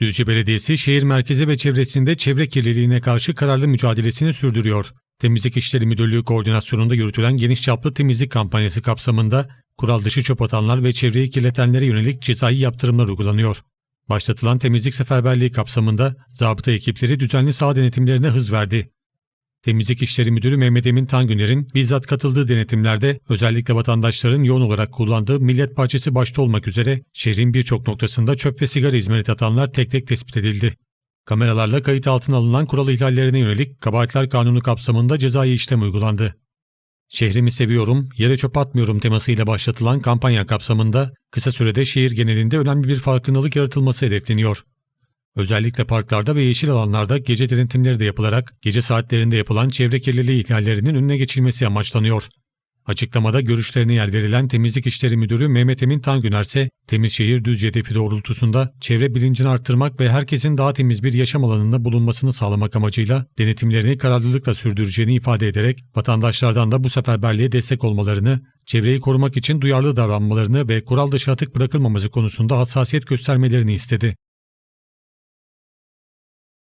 Düzce Belediyesi şehir merkezi ve çevresinde çevre kirliliğine karşı kararlı mücadelesini sürdürüyor. Temizlik İşleri Müdürlüğü koordinasyonunda yürütülen geniş çaplı temizlik kampanyası kapsamında kural dışı çöp atanlar ve çevreyi kirletenlere yönelik cezai yaptırımlar uygulanıyor. Başlatılan temizlik seferberliği kapsamında zabıta ekipleri düzenli saha denetimlerine hız verdi. Temizlik İşleri Müdürü Mehmet Emin Tangüner'in bizzat katıldığı denetimlerde özellikle vatandaşların yoğun olarak kullandığı millet bahçesi başta olmak üzere şehrin birçok noktasında çöp ve sigara hizmeti atanlar tek tek tespit edildi. Kameralarla kayıt altına alınan kural ihlallerine yönelik kabahatler kanunu kapsamında cezai işlem uygulandı. Şehrimi seviyorum, yere çöp atmıyorum temasıyla başlatılan kampanya kapsamında kısa sürede şehir genelinde önemli bir farkındalık yaratılması hedefleniyor. Özellikle parklarda ve yeşil alanlarda gece denetimleri de yapılarak gece saatlerinde yapılan çevre kirliliği ihlallerinin önüne geçilmesi amaçlanıyor. Açıklamada görüşlerine yer verilen Temizlik İşleri Müdürü Mehmet Emin Tangüner ise temiz şehir düz hedefi doğrultusunda çevre bilincini arttırmak ve herkesin daha temiz bir yaşam alanında bulunmasını sağlamak amacıyla denetimlerini kararlılıkla sürdüreceğini ifade ederek vatandaşlardan da bu seferberliğe destek olmalarını, çevreyi korumak için duyarlı davranmalarını ve kural dışı atık bırakılmaması konusunda hassasiyet göstermelerini istedi.